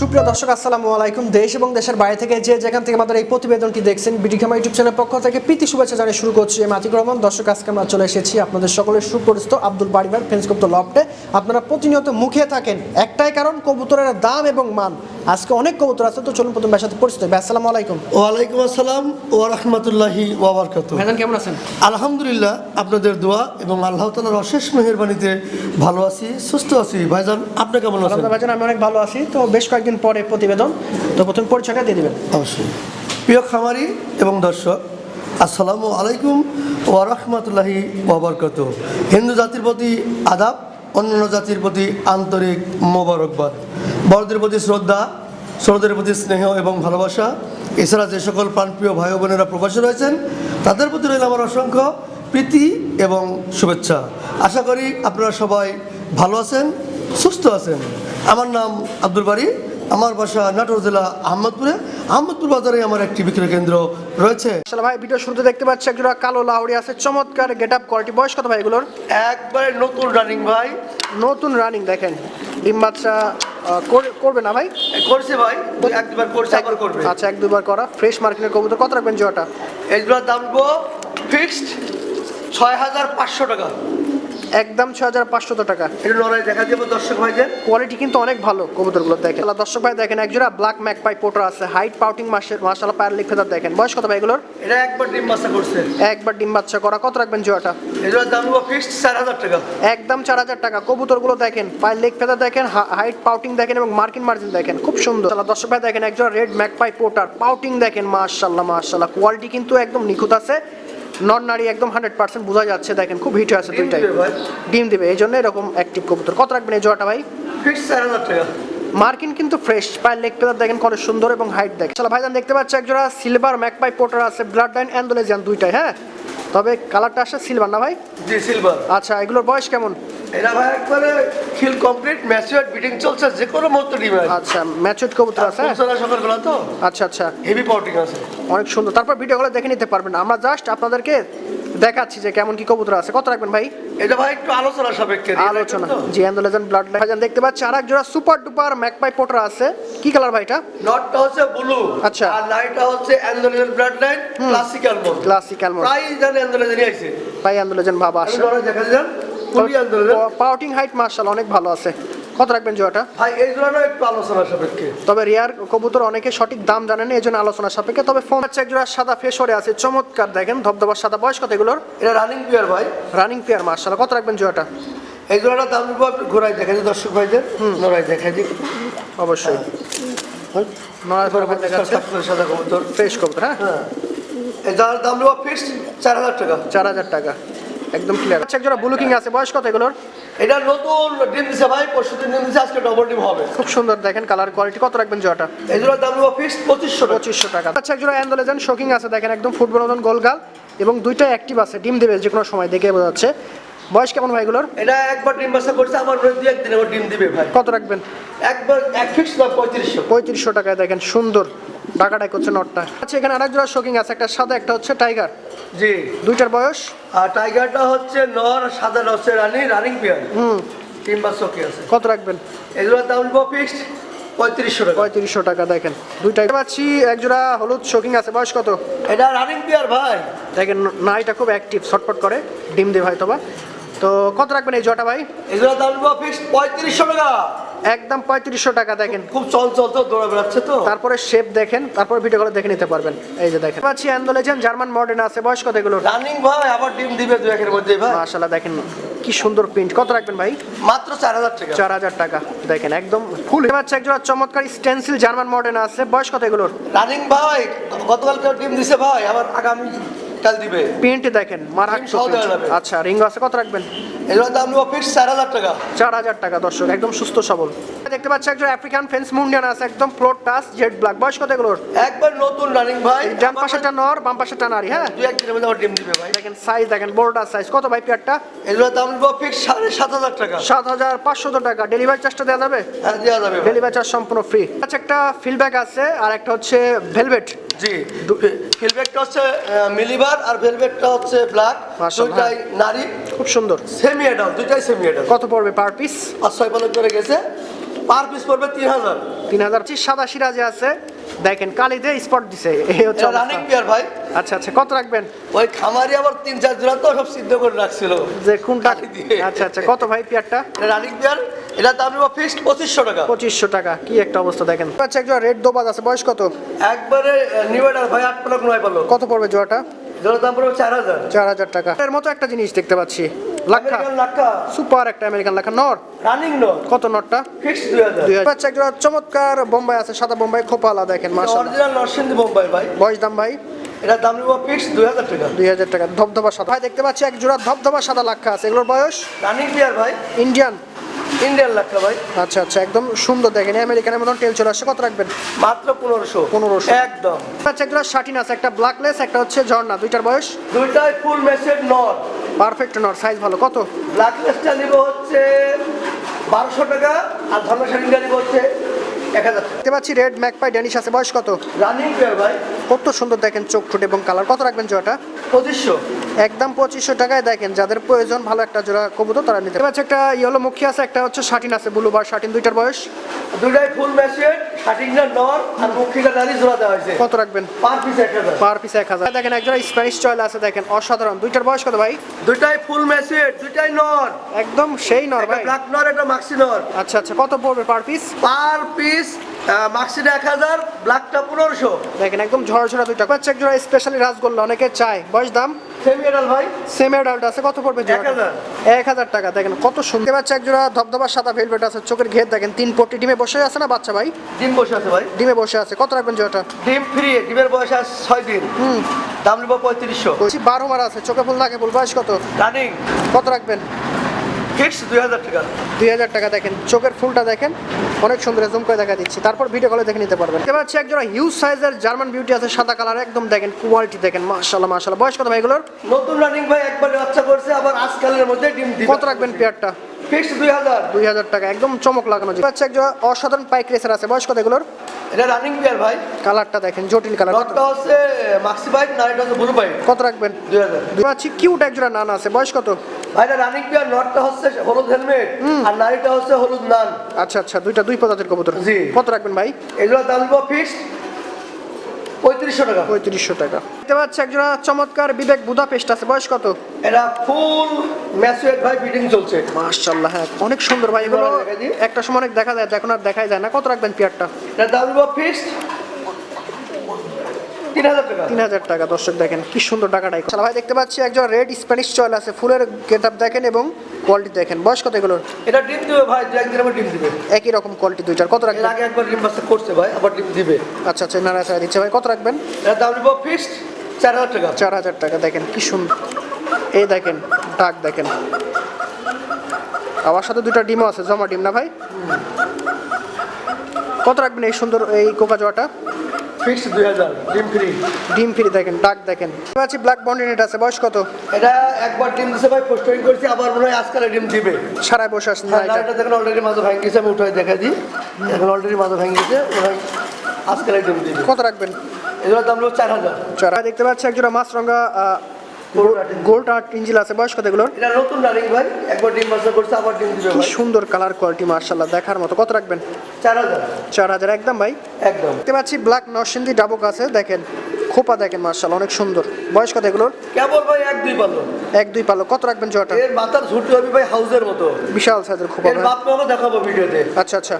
সুপ্রিয় দর্শক, আসসালামু আলাইকুম। দেশ এবং দেশের বাইরে থেকে যে যেখান থেকে আমাদের এই প্রতিবেদনটি দেখছেন বিডিখামা ইউটিউব চ্যানেলের পক্ষ থেকে প্রীতি শুভেচ্ছা জানিয়ে শুরু করছি আমি আতিক রহমান। দর্শক, আজকে আমরা চলে এসেছি আপনাদের সকলের সুপরিচিত আব্দুল বাড়িবার ফেন্সগুপ্ত লফটে আপনারা প্রতিনিয়ত মুখে থাকেন, একটাই কারণ, কবুতরের দাম এবং মান। আজকে অনেক কবুতর আছে তো চলুন প্রথম সাথে পরিচিত ভাই আসসালামু আলাইকুম। ওয়ালাইকুম আসসালাম ওয়া রাহমাতুল্লাহি রহমতুল্লাহি ওবরকাত ভাইজান কেমন আছেন? আলহামদুলিল্লাহ আপনাদের দোয়া এবং আল্লাহ তালার অশেষ মেহরবানিতে ভালো আছি সুস্থ আছি। ভাইজান আপনি কেমন আছেন? আলহামদুলিল্লাহ ভাইজান আমি অনেক ভালো আছি। তো বেশ কয়েকদিন পরে প্রতিবেদন তো প্রথম পরিচয়টা দিয়ে দিবেন। অবশ্যই। প্রিয় খামারি এবং দর্শক আসসালামু আলাইকুম ও রহমতুল্লাহি ওবরকাত হিন্দু জাতির প্রতি আদাব অন্যান্য জাতির প্রতি আন্তরিক মোবারকবাদ। বড়দের প্রতি শ্রদ্ধা ছোটদের প্রতি স্নেহ এবং ভালোবাসা। এছাড়া যে সকল প্রাণপ্রিয় ভাই বোনেরা প্রবাসী রয়েছেন তাদের প্রতি রইল আমার অসংখ্য প্রীতি এবং শুভেচ্ছা। আশা করি আপনারা সবাই ভালো আছেন সুস্থ আছেন। আমার নাম আব্দুল বাড়ি আমার বাসা নাটোর জেলা আহমদপুরে। আহমদপুর বাজারে আমার একটি বিক্রয় কেন্দ্র রয়েছে। আসলে ভাই ভিডিও শুরুতে দেখতে পাচ্ছি একজোড়া কালো লাউড়ি আছে চমৎকার গেট আপ কোয়ালিটি। বয়স কত ভাই এগুলোর? একবারে নতুন রানিং ভাই। নতুন রানিং দেখেন। ডিম বাচ্চা করবে না ভাই? করছে ভাই এক দুবার করছে আবার করবে। আচ্ছা এক দুবার করা। ফ্রেশ মার্কেটের কবুতর কত রাখবেন জোয়াটা এইগুলোর দাম ফিক্সড ছয় হাজার পাঁচশো টাকা। একদম ছ হাজার পাঁচশত টাকা। এটা লড়াই দেখা যাবে দর্শক ভাইদের। কোয়ালিটি কিন্তু অনেক ভালো কবুতরগুলো দেখেন। আল্লাহ দর্শক ভাই দেখেন একজোড়া ব্ল্যাক ম্যাক পাই পোটার আছে হাইট পাউটিং মাসের মাসালা পায়ের লিখ ফেদার দেখেন। বয়স কত ভাই এগুলোর? এটা একবার ডিম মাসা করছে। একবার ডিম বাচ্চা করা। কত রাখবেন জোয়াটা এগুলোর দাম গো ফিক্সড চার হাজার টাকা। একদম চার হাজার টাকা। কবুতরগুলো দেখেন পায়ের লেগ ফেদার দেখেন হাইট পাউটিং দেখেন এবং মার্কিন মার্জিন দেখেন। খুব সুন্দর। আল্লাহ দর্শক ভাই দেখেন একজোড়া red magpie pouter pouting দেখেন মাশাল্লাহ মাশাল্লাহ কোয়ালিটি কিন্তু একদম নিখুঁত আছে। নন নারী একদম হান্ড্রেড পার্সেন্ট বোঝা যাচ্ছে দেখেন খুব হিট আছে দুইটাই। ভাই। ডিম দেবে এই জন্য এরকম অ্যাক্টিভ কবুতর। কত রাখবেন এই জোড়াটা ভাই? মার্কিন কিন্তু ফ্রেশ পায়ের লেগ পেদার দেখেন কত সুন্দর এবং হাইট দেখেন। চলো ভাইজান দেখতে পাচ্ছি একজোড়া সিলভার ম্যাকপাই পোটার আছে ব্লাড লাইন অ্যান্ডোলেজিয়ান দুইটাই হ্যাঁ? তবে কালারটা আসে সিলভার না ভাই? জি সিলভার আচ্ছা এগুলোর বয়স কেমন? এরা ভাই একবারে খিল কমপ্লিট ম্যাচিওর বিটিং চলছে যে কোনো মুহূর্তে ডিম আছে আচ্ছা ম্যাচিউর কবুতর আছে হ্যাঁ? ফুলসরা সকালবেলা তো? আচ্ছা আচ্ছা। হেভি পাউটিং আছে। অনেক সুন্দর। তারপর ভিডিওগুলো দেখে নিতে পারবেন। আমরা জাস্ট আপনাদেরকে দেখাচ্ছি যে কেমন কি কবুতর আছে। কত রাখবেন ভাই? এটা ভাই একটু আলোচনা সাপেক্ষে আলোচনা? জি অ্যান্ডোলেজিয়ান ব্লাড লাইন দেখতে পাচ্ছি। আর এক জোড়া সুপার ডুপার ম্যাকপাই পোটার আছে। কি কালার ভাইটা নটটা হচ্ছে ব্লু আচ্ছা। আর লাইটটা হচ্ছে অ্যান্ডোলিয়ান blood line classical mode classical mode প্রায় জানে অ্যান্ডোলিয়ান আইছে ভাই ভাবা আমি আসে। দেখা যান খুবই অ্যান্ডোলিয়ান পাউটিং হাইট মার্শাল অনেক ভালো আছে। কত রাখবেন জোয়াটা ভাই এই জন্য একটু আলোচনা সাপেক্ষে। তবে রিয়ার কবুতর অনেকে সঠিক দাম জানেন না এই জন্য আলোচনা সাপেক্ষে। তবে ফোন হচ্ছে একজোড়া সাদা ফেসরে আছে চমৎকার দেখেন ধবধবার সাদা বয়স কত এগুলোর? এটা রানিং প্লেয়ার ভাই। রানিং পেয়ার মার্শাল কত রাখবেন জোয়াটা এই জোড়াটা দাম দিব আপনি ঘোরাই দেখা যায় দর্শক ভাইদের। নড়াই দেখা দিই। অবশ্যই। করে সাদা কবুতর। ফ্রেশ কবুতর হ্যাঁ? হ্যাঁ। জোড়ার দাম দিব ফিক্সড চার হাজার টাকা। চার হাজার টাকা। একদম ক্লিয়ার আচ্ছা একজোড়া বুলুকিং আছে বয়স কত এগুলোর? এটা নতুন ডিম দিছে ভাই পরশু দিন ডিম দিছে আজকে ডবল ডিম হবে। খুব সুন্দর দেখেন কালার কোয়ালিটি কত রাখবেন জোয়াটা এই জোড়ার দাম দিব ফিক্সড পঁচিশশো টাকা। পঁচিশশো টাকা। আচ্ছা একজোড়া অ্যান্ডোলেজেন শোকিং আছে দেখেন একদম ফুটবল মতন গোলগাল এবং দুইটা অ্যাক্টিভ আছে ডিম দেবে যে কোনো সময় দেখে বোঝা যাচ্ছে। বয়স কেমন ভাই এগুলোর? এটা একবার ডিম বাসা করছে আমার মনে হয় দু একদিন আবার ডিম দিবে ভাই। কত রাখবেন? একবার এক ফিক্স দাম পঁয়ত্রিশশো। পঁয়ত্রিশশো টাকায় দেখেন সুন্দর ডাকাটাই করছে নটটা। আচ্ছা এখানে আরেক জোড়া শোকিং আছে একটা সাদা একটা হচ্ছে টাইগার জি। দুইটার বয়স? আর টাইগারটা হচ্ছে নর সাদা হচ্ছে রানি রানিং পেয়ার হুম। তিন চকি আছে। কত রাখবেন? এগুলোর দাম দিব ফিক্সড পঁয়ত্রিশশো টাকা। পঁয়ত্রিশশো টাকা দেখেন। দুইটাই পাচ্ছি এক জোড়া হলুদ শোকিং আছে বয়স কত? এটা রানিং ভাই। দেখেন খুব অ্যাক্টিভ করে ডিম তোবা তো কত রাখবেন এই জটা ভাই? এগুলোর দাম দিব ফিক্সড পঁয়ত্রিশশো টাকা। একদম পঁয়ত্রিশশো টাকা দেখেন। খুব চঞ্চল তো দৌড়া বেড়াচ্ছে তো। তারপরে শেপ দেখেন তারপরে ভিডিওগুলো দেখে নিতে পারবেন। এই যে দেখেন। পাচ্ছি অ্যান্ডোলেজেন জার্মান মডার্ন আছে। বয়স কত এগুলো রানিং ভাই আবার ডিম দিবে দু একের মধ্যে ভাই। মাশাল্লাহ দেখেন কি সুন্দর প্রিন্ট কত রাখবেন ভাই? মাত্র চার হাজার টাকা। চার হাজার টাকা। দেখেন একদম ফুল পাচ্ছে একজোড়া চমৎকার স্টেন্সিল জার্মান মডার্ন আছে। বয়স কত এগুলোর? রানিং ভাই গতকালকে ডিম দিছে ভাই আবার আগামী কাল দিবে। প্রিন্ট দেখেন মারাত্মক। আচ্ছা রিং আছে কত রাখবেন? এগুলোর দাম দিব ফিক্সড চার হাজার টাকা। চার হাজার টাকা দর্শক একদম সুস্থ সবল। দেখতে পাচ্ছি একজন আফ্রিকান ফেন্স মুন্ডিয়ান আছে একদম প্লোট টাস জেড ব্ল্যাক বয়স কত এগুলোর? একবার নতুন রানিং ভাই। ডান পাশেটা নর বাম পাশেটা নারী হ্যাঁ? দু এক দিনের মধ্যে ডিম দিবে ভাই। দেখেন সাইজ দেখেন বোর্ডার সাইজ কত ভাই পেয়ারটা এগুলোর দাম দিব ফিক্সড সাড়ে সাত হাজার টাকা। সাত হাজার পাঁচশো টাকা। ডেলিভারি চার্জটা দেওয়া যাবে? হ্যাঁ দেওয়া যাবে ডেলিভারি চার্জ সম্পূর্ণ ফ্রি আচ্ছা একটা ফিলব্যাক আছে আর একটা হচ্ছে ভেলভেট জি ফিলবেকটা হচ্ছে মিলিবার আর ভেলভেটটা হচ্ছে ব্ল্যাক। দুইটাই নারী খুব সুন্দর। সেমি অ্যাডাল্ট দুইটাই সেমি অ্যাডাল্ট কত পড়বে পার পিস আর ছয় পালক করে গেছে। পার পিস পড়বে তিন হাজার। তিন হাজার। সাদা সিরাজে আছে। দেখেন কালি দিয়ে স্পট দিছে। এই হচ্ছে রানিং পেয়ার ভাই। আচ্ছা আচ্ছা কত রাখবেন? ওই খামারি আবার তিন চার জোড়া তো সব সিদ্ধ করে রাখছিল। যে কোনটা। আচ্ছা আচ্ছা কত ভাই পেয়ারটা? রানিং পেয়ার এটা দাম নেব ফিক্সড পঁচিশশো টাকা। পঁচিশশো টাকা। কি একটা অবস্থা দেখেন। আচ্ছা একজন রেড আছে বয়স কত? একবারে নিউ এডার ভাই আট পালক নয় পালক। কত পড়বে জোয়াটা জোড়ার দাম পড়বে চার হাজার। চার হাজার টাকা। এর মতো একটা জিনিস দেখতে পাচ্ছি। লাক্ষা সুপার একটা আমেরিকান লাক্ষা নর? রানিং নো কত হাজার। আচ্ছা চমৎকার বোম্বাই আছে সাদা বোম্বাই খোপালা দেখেন মাসা অরিজিনাল নরসিংদী বোম্বাই ভাই। বয়স দাম ভাই? এটা দাম নেব দুই হাজার টাকা। দুই হাজার টাকা। ধবধবা সাদা। ভাই দেখতে পাচ্ছি এক জোড়া ধবধবা সাদা লাক্ষা আছে। এগুলোর বয়স? রানিং পেয়ার ভাই। ইন্ডিয়ান ইন্ডিয়ান লাক্ষা ভাই। আচ্ছা আচ্ছা একদম সুন্দর দেখেন আমেরিকানের মতন টেল চলে আসছে। কত রাখবেন? মাত্র পনেরোশো। পনেরোশো। একদম। আচ্ছা একজোড়া শাটিন আছে একটা ব্ল্যাকলেস একটা হচ্ছে ঝর্ণা দুইটার বয়স? দুইটাই ফুল মেসেজ নট পারফেক্ট নর সাইজ ভালো কত? ব্ল্যাকলেসটা নিব হচ্ছে বারোশো টাকা আর ধর্ম শাড়িটা নিব হচ্ছে এক হাজার দেখতে পাচ্ছি রেড ম্যাকপাই ড্যানিশ আছে। বয়স কত? রানিং পেয়ার ভাই। কত সুন্দর দেখেন চোখ ঠোঁট এবং কালার। কত রাখবেন জোড়াটা? পঁচিশশো। একদম পঁচিশশো টাকায় দেখেন যাদের প্রয়োজন ভালো একটা জোড়া কবুতর তারা নিতে পারছে একটা ইয়েলো মুখী আছে একটা হচ্ছে শাটিন আছে ব্লু বার শাটিন দুইটার বয়স। দুইটাই ফুল মেসেজ শাটিংটা নর আর মুখিটা দাঁড়িয়ে জোড়া দেওয়া হয়েছে। কত রাখবেন? পার পিস এক হাজার। পার পিস এক হাজার। দেখেন একজোড়া স্প্যানিশ চয়েল আছে দেখেন অসাধারণ। দুইটার বয়স কত ভাই? দুইটাই ফুল মেসেজ দুইটাই নর। একদম সেই নর ভাই। ব্ল্যাক নর একটা মাক্সি নর। আচ্ছা আচ্ছা কত পড়বে পার পিস পার পিস মাক্সিটা এক হাজার ব্ল্যাকটা পনেরোশো। দেখেন একদম ঝরঝরা দুইটা। পাচ্ছে একজোড়া স্পেশালি রাসগোল্লা অনেকে চায়। বয়স দাম? সেমি ভাই। সেম অ্যাডাল্ট আছে। কত পড়বে জোড়াটা? 1000 এক হাজার টাকা। দেখেন কত সুন্দর। বাচ্চা এক জোড়া ধবধবা সাদা ভেলভেট আছে। চোখের ঘের দেখেন তিন পট্টি ডিমে বসে আছে না বাচ্চা ভাই? ডিম বসে আছে ভাই। ডিমে বসে আছে। কত রাখবেন জোড়াটা? ডিম ফ্রি ডিমের বয়স আছে ছয় দিন। দাম নিব পঁয়ত্রিশশো। বলছি বারো মার আছে। চোখে ফুল নাকে ফুল বয়স কত? রানিং কত রাখবেন? ফিক্স দুই হাজার টাকা। দুই হাজার টাকা দেখেন চোখের ফুলটা দেখেন অনেক সুন্দর জুম করে দেখা দিচ্ছি। তারপর ভিডিও কলে দেখে নিতে পারবেন। এবার হচ্ছে একজোড়া হিউজ সাইজের জার্মান বিউটি আছে সাদা কালার একদম দেখেন কোয়ালিটি দেখেন মাশাল্লাহ মাশাল্লাহ বয়স কত ভাই এগুলোর? নতুন রানিং ভাই একবার বাচ্চা করছে আবার আজকালের মধ্যে ডিম কত রাখবেন পেয়ারটা ফিক্স দুই হাজার। দুই হাজার টাকা একদম চমক লাগানো যায় হচ্ছে একজোড়া অসাধারণ পাইক রেসার আছে। বয়স কত এগুলোর? এটা রানিং পেয়ার ভাই। কালারটা দেখেন জটিল কালার। নটটা হচ্ছে মাক্সি বাইট নাইটটা হচ্ছে ব্লু বাইট কত রাখবেন? দুই হাজার। পাচ্ছি কিউট একজোড়া নান আছে। বয়স কত? ভাই এটা রানিং পেয়ার নটটা হচ্ছে হলুদ হেলমেট আর নাইটটা হচ্ছে হলুদ নান আচ্ছা আচ্ছা দুইটা দুই প্রজাতির কবুতর। জি। কত রাখবেন ভাই? এগুলো দাম দিব ফিক্স পঁয়ত্রিশশো টাকা। পঁয়ত্রিশশো টাকা। দেখতে পাচ্ছি একজোড়া চমৎকার বিবেক বুধা পেস্ট আছে। বয়স কত? এটা ফুল ম্যাচুয়েট ভাই ফিটিং চলছে। মাশাআল্লাহ হ্যাঁ অনেক সুন্দর ভাই। এগুলো একটা সময় অনেক দেখা যায় এখন আর দেখাই যায় না। কত রাখবেন পিয়ারটা? এটা দাম দিব ফিক্স তিন হাজার টাকা। তিন হাজার টাকা দর্শক দেখেন কি সুন্দর টাকাটাই। আচ্ছা ভাই দেখতে পাচ্ছি একজন রেড স্প্যানিশ চয়েল আছে ফুলের গেট আপ দেখেন এবং কোয়ালিটি দেখেন। বয়স কত এগুলোর? এটা ডিম দিবে ভাই দু একদিন আবার ডিম দিবে। একই রকম কোয়ালিটি দুইটার কত রাখবেন? আগে একবার ডিম বাচ্চা করছে ভাই আবার ডিম দিবে। আচ্ছা আচ্ছা নাড়া চাড়া দিচ্ছে ভাই। কত রাখবেন? এটা দাম দিব ফিক্সড চার হাজার টাকা। চার হাজার টাকা দেখেন কি সুন্দর। এই দেখেন ডাক দেখেন। আমার সাথে দুটো ডিমও আছে জমা ডিম না ভাই? কত রাখবেন এই সুন্দর এই কোকা জোয়াটা? ফিক্সড দুই হাজার ডিম ফ্রি। ডিম ফ্রি দেখেন ডাক দেখেন। পাচ্ছি ব্ল্যাক বন্ডিনেট আছে বয়স কত? এটা একবার ডিম দিছে ভাই পোস্টিং করছি আবার মনে হয় আজকাল ডিম দিবে। সারায় বসে আসছেন না হ্যাঁ, এটা এটা দেখেন অলরেডি মাঝে ভেঙে গেছে আমি উঠে দেখা দিই। এখন অলরেডি মাঝে ভেঙে গেছে আজকাল ডিম দিবে। কত রাখবেন? এগুলোর দাম হলো চার হাজার। চারা দেখতে পাচ্ছি একজোড়া মাছ রঙা গোল্ড আর্ট ইঞ্জিল আছে। বয়স কত এগুলোর? এটা নতুন রানিং ভাই। একবার ডিম বাচ্চা করছে আবার ডিম দিবে ভাই। সুন্দর কালার কোয়ালিটি মার্শাল্লাহ দেখার মতো। কত রাখবেন? চার হাজার। চার হাজার একদম ভাই? একদম। দেখতে পাচ্ছি ব্ল্যাক নরসিংদী ডাবুক আছে দেখেন। খোপা দেখেন মার্শাল অনেক সুন্দর। বয়স কত এগুলোর? কেবল ভাই এক দুই পাল্লো। এক দুই পালো কত রাখবেন জোয়াটা এর মাথার ঝুটি হবে ভাই মতো। বিশাল সাইজের খোপা এর বাপ মাকে দেখাবো ভিডিওতে। আচ্ছা আচ্ছা।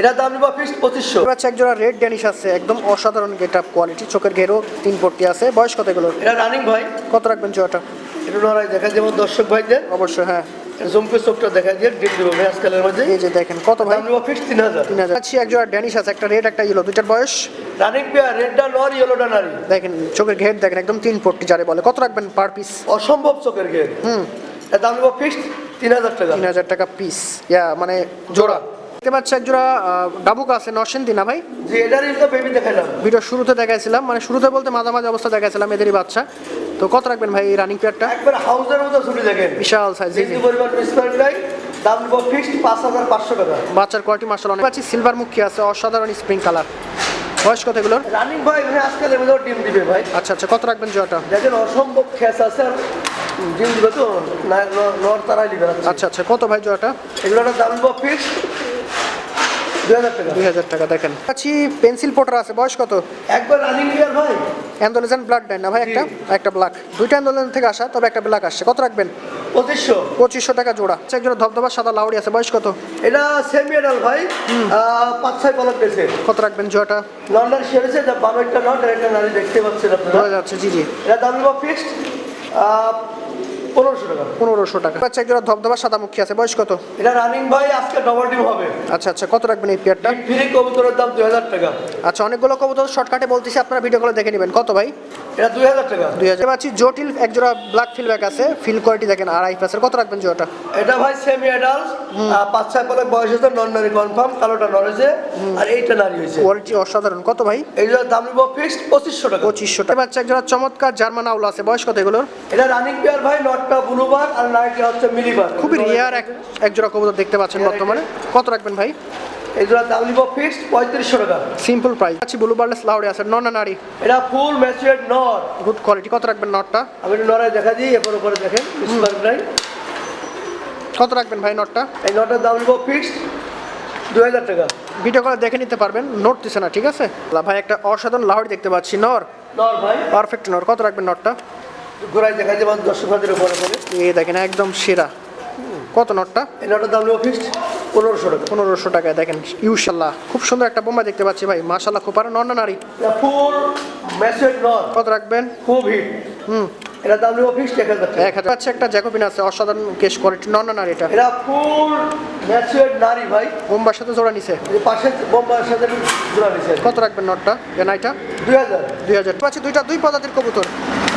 এটা দাম নিবা ফিক্সড পঁচিশশো। পাচ্ছি একজোড়া রেড ড্যানিশ আছে একদম অসাধারণ গেট আপ কোয়ালিটি চোখের ঘেরও তিন পট্টি আছে। বয়স কত এগুলোর? এটা রানিং ভাই। কত রাখবেন জোয়াটা এটা নড়াই দেখা যেমন দর্শক ভাইদের। অবশ্যই হ্যাঁ। জমকে চোখটা দেখা দিয়ে ডিম দিব ভাই আজকালের মধ্যে। এই যে দেখেন কত ভাই? দাম তিন হাজার। তিন হাজার। একজোড়া ড্যানিশ আছে একটা রেড একটা ইয়েলো দুইটার বয়স? রানিং পেয়ার রেডটা নর ইয়েলোটা নারী দেখেন চোখের ঘের দেখেন একদম তিন পট্টি যারে বলে। কত রাখবেন পার পিস অসম্ভব চোখের গেট হুম। দাম নিবা ফিক্সড তিন হাজার টাকা। তিন হাজার টাকা পিস ইয়া মানে জোড়া। দেখতে পাচ্ছি একজোড়া ডাবুক আছে নরসিংদী না ভাই? এটারই তো বেবি দেখাইলাম ভিডিও শুরুতে দেখাইছিলাম মানে শুরুতে বলতে মাঝামাঝি অবস্থা দেখাইছিলাম এদেরই বাচ্চা। তো কত রাখবেন ভাই এই রানিং পেয়ারটা একবার হাউসের মতো ছুটি দেখেন। বিশাল সাইজ যেহেতু পরিমাণ নাই দাম ফিক্সড পাঁচ হাজার পাঁচশো টাকা। বাচ্চার কোয়ালিটি মার্শাল অনেক। পাচ্ছি সিলভার মুখী আছে অসাধারণ স্প্রিং কালার বয়স কত এগুলোর? রানিং ভাই ভাই আজকালের মধ্যে ডিম দিবে ভাই। আচ্ছা আচ্ছা কত রাখবেন জোয়াটা দেখেন অসম্ভব খেস আছে। আর ডিম দিবে তো নর তারাই দিবে আচ্ছা। আচ্ছা কত ভাই জোয়াটা এগুলোর দাম নিবা ফিক্সড দুই হাজার টাকা। দুই হাজার টাকা দেখেন। আছি পেন্সিল পোটার আছে বয়স কত? একবার রানিং বিয়ার ভাই। অ্যান্ডোলেজেন ব্লাড দেন না ভাই একটা? একটা ব্ল্যাক দুইটা অ্যান্ডোলেন থেকে আসা তবে একটা ব্ল্যাক আসছে। কত রাখবেন? পঁচিশশো। পঁচিশশো টাকা জোড়া। আচ্ছা একজন ধবধবা সাদা লাউড়ি আছে বয়স কত? এটা সেমি এডাল ভাই পাঁচ ছয় পালক গেছে কত রাখবেন জোড়াটা? লন্ডন সেরেছে বারো একটা নট একটা নারী দেখতে পাচ্ছেন আপনারা। যাচ্ছে জি জি। এটা দাম ফিক্সড পনেরোশো টাকা। পনেরোশো টাকা। আচ্ছা একজন ধবধবা সাদা মুখী আছে বয়স কত? এটা রানিং ভাই আজকে ডবল ডিম হবে। আচ্ছা আচ্ছা কত রাখবেন এই পেয়ারটা ফ্রি কবুতরের দাম দুই হাজার টাকা। আচ্ছা অনেকগুলো কবুতর শর্টকাটে বলতেছি আপনারা ভিডিও কলে দেখে নেবেন। কত ভাই? এটা দুই হাজার টাকা। দুই হাজার। পাচ্ছি জটিল এক জোড়া ব্ল্যাক ফিলব্যাক আছে ফিল কোয়ালিটি দেখেন আড়াই পাঁচের কত রাখবেন জোড়াটা? এটা ভাই সেমি অ্যাডাল্ট পাঁচ ছয় পালক বয়স হয়েছে নন নারী কনফার্ম কালোটা নরেছে আর এইটা নারী হয়েছে। কোয়ালিটি অসাধারণ। কত ভাই? এইটার দাম নিব ফিক্সড পঁচিশশো টাকা। পঁচিশশো টাকা। বাচ্চা এক জোড়া চমৎকার জার্মান আউলা আছে বয়স কত এগুলোর? এটা রানিং পেয়ার ভাই নটটা ব্লুবার আর নাইটটা হচ্ছে মিলিবার খুবই রেয়ার এক এক জোড়া কবুতর দেখতে পাচ্ছেন বর্তমানে। কত রাখবেন ভাই? এই জোড়ার দাম নিব ফিক্সড পঁয়ত্রিশশো টাকা। সিম্পল প্রাইস আচ্ছা ব্লু বার্লেস লাউডে আছে নন নারী? এটা full matured not good quality কত রাখবেন নটটা আমি একটু নড়াই দেখা দিই এরপর উপরে দেখেন নাই কত রাখবেন ভাই নটটা এই নটার দাম নিব ফিক্সড দু হাজার টাকা ভিডিও করে দেখে নিতে পারবেন নোট দিছে না ঠিক আছে? ভাই একটা অসাধারণ লাহড়ি দেখতে পাচ্ছি নর। নর ভাই। পারফেক্ট নর। কত রাখবেন নটটা দেখা যায় উপরে এই দেখেন একদম সেরা। কত নটটা? এই নটার দাম নিব ফিক্সড পনেরোশো টাকা। পনেরোশো টাকায় দেখেন ইউশাল্লাহ খুব সুন্দর একটা বোম্বা দেখতে পাচ্ছি ভাই মাশাল্লাহ খুব আর নর না নারী? ফুল ম্যাচুয়ার্ড নট কত রাখবেন? খুব হিট। হুম। এটার দাম নিব ফিক্সড এক হাজার টাকা। এক হাজার। আচ্ছা একটা জ্যাকোবিন আছে অসাধারণ কেশ কোয়ালিটি নর এটা? এটা ফুল নারী ভাই। বোম্বার সাথে জোড়া নিছে? পাশে বোম্বার সাথে জোড়া নিছে কত রাখবেন নটটা? দুই হাজার। দুই হাজার। পাচ্ছি দুইটা দুই প্রজাতির কবুতর।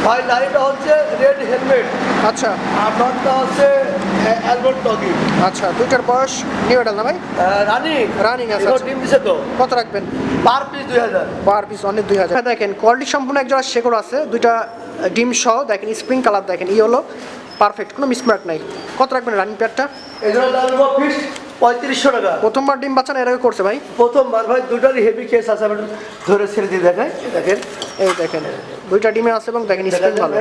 ভাই নারীটা হচ্ছে রেড হেলমেট আচ্ছা। আর নটটা হচ্ছে অ্যালবার্ট টগি আচ্ছা দুইটার বয়স নিউ না ভাই? রানি Running আছে। ডিম দিছে তো। কত রাখবেন? পার পিস দুই হাজার। পার পিস অনেক দুই হাজার। দেখেন কোয়ালিটি সম্পূর্ণ একজোড়া শেকড় আছে দুইটা ডিম সহ দেখেন স্প্রিং কালার দেখেন ই হলো পারফেক্ট কোনো মিসমার্ক নাই। কত রাখবেন রানিং প্যাডটা এগুলো পঁয়ত্রিশশো টাকা। প্রথমবার ডিম বাচ্চা না এর আগে করছে ভাই? প্রথমবার ভাই দুটারই হেভি কেস আছে আমি ধরে ছেড়ে দিয়ে দেখাই দেখেন এই দেখেন দুইটা ডিমে আছে এবং দেখেন স্প্রিং ভালো।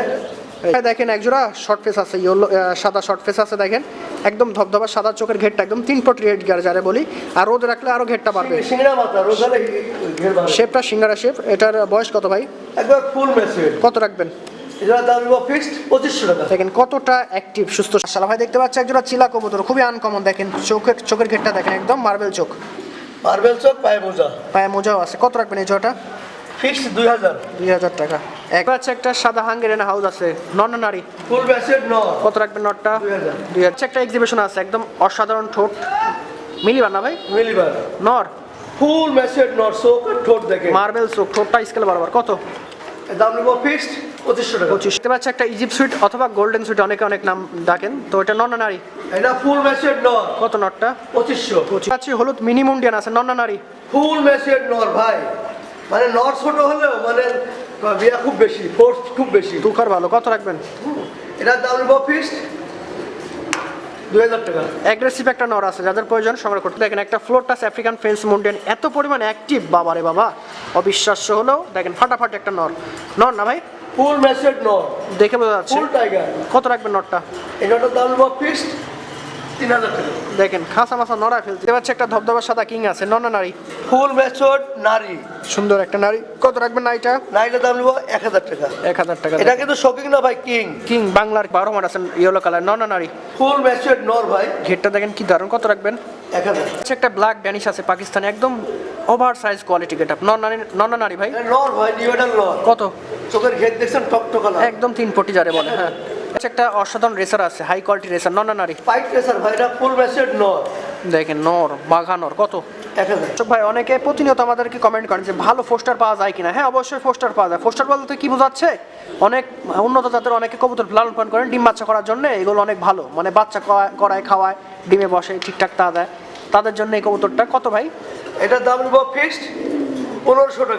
দেখেন। একজোড়া শর্ট ফেস আছে ইয়েলো সাদা শর্ট ফেস আছে দেখেন। একদম ধবধবা সাদা চোখের ঘেরটা একদম তিন ফুট রেড গিয়ার যারে বলি। আর রোদ রাখলে আরও ঘেরটা বাড়বে। শেপটা সিঙ্গারা শেপ এটার বয়স কত ভাই? একবার ফুল কত রাখবেন? এগুলোর দাম নিব ফিক্সড পঁচিশশো টাকা। দেখেন কতটা অ্যাক্টিভ সুস্থ। সালা ভাই দেখতে পাচ্ছি একজোড়া চিলা কবুতর খুবই আনকমন দেখেন। চোখের চোখের ঘেরটা দেখেন একদম মার্বেল চোখ। মার্বেল চোখ পায়ে মোজা। পায়ে মোজাও আছে। কত রাখবেন এই জোড়াটা? ফিক্সড দুই হাজার। দুই হাজার টাকা। একবার আছে একটা সাদা হাঙ্গেরিয়ান হাউস আছে। নন নারী? ফুল মেসেজ ন কত রাখবেন নটটা দুই হাজার। দুই হাজার। একটা এক্সিবিশন আছে একদম অসাধারণ ঠোঁট। মিলিবার না ভাই? মিলিবার। নর? ফুল মেসেজ নট চোখ আর ঠোঁট দেখে মার্বেল চোখ ঠোঁটটা স্কেল বারবার কত? দাম নিব ফিক্সড পঁচিশশো টাকা। পঁচিশ। দেখতে পাচ্ছি একটা ইজিপ্ট সুইট অথবা গোল্ডেন সুইট অনেকে অনেক নাম ডাকেন। তো এটা নন নারী এটা ফুল মেসেজ নর। কত নটটা? পঁচিশশো। পঁচিশ। পাচ্ছি হলুদ মিনি মুন্ডিয়ান আছে নন নারী ফুল মেসেজ নর ভাই। মানে নর ছোট হলেও মানে বিয়া খুব বেশি ফোর্স খুব বেশি। দুখার ভালো কত রাখবেন? এটার দাম নিব ফিক্সড দুই হাজার টাকা। অ্যাগ্রেসিভ একটা নর আছে যাদের প্রয়োজন সংগ্রহ করতে। দেখেন একটা ফ্লোরটাস আফ্রিকান ফেন্স মুন্ডেন এত পরিমাণ অ্যাক্টিভ বাবা রে বাবা। অবিশ্বাস্য হলেও দেখেন ফাটাফাট একটা নর। নর না ভাই? ফুল মেসেড নর। দেখে বোঝা যাচ্ছে। ফুল টাইগার কত রাখবেন নটটা এটার দাম নিব ফিক্সড দেখেন খাসা মাসা নড়া দেখতে পাচ্ছি একটা ধবধবা সাদা কিং আছে নন নারী? ফুল মেচড নারী। সুন্দর একটা নারী। কত রাখবেন না এটা নারীটার দাম নিব এক হাজার টাকা। এক হাজার টাকা এটা কিন্তু শোকিং না ভাই কিং। কিং বাংলার বারো মার আছেন ইয়েলো কালার নন নারী? ফুল মেচড নর ভাই। ঘেরটা দেখেন কি দারুণ কত রাখবেন? এক হাজার। আচ্ছা একটা ব্ল্যাক ড্যানিশ আছে পাকিস্তানি একদম over size quality get. Up নন নারী নন নারী ভাই? নর ভাই নিউডাল নর। কত? চোখের ঘের দেখছেন টকটকা না একদম তিন পটি যারে বলে হ্যাঁ। একটা অসাধারণ রেসার আছে হাই কোয়ালিটি রেসার নন নারী? পাইট রেসার ভাই এটা ফুল মেচড নর। দেখেন নর বাঘা নর কত? ভাই অনেকে প্রতিনিয়ত আমাদেরকে কমেন্ট করেন যে ভালো পোস্টার পাওয়া যায় কিনা? হ্যাঁ অবশ্যই পোস্টার পাওয়া যায়। পোস্টার বলতে কি বোঝাচ্ছে? অনেক উন্নত জাতের অনেকে কবুতর লালন পালন করেন ডিম বাচ্চা করার জন্য এগুলো অনেক ভালো। মানে বাচ্চা করায়- খাওয়ায় ডিমে বসে ঠিকঠাক তা দেয়। তাদের জন্য এই কবুতরটা কত ভাই? এটার দাম ফিক্সড পনেরোশো টাকা।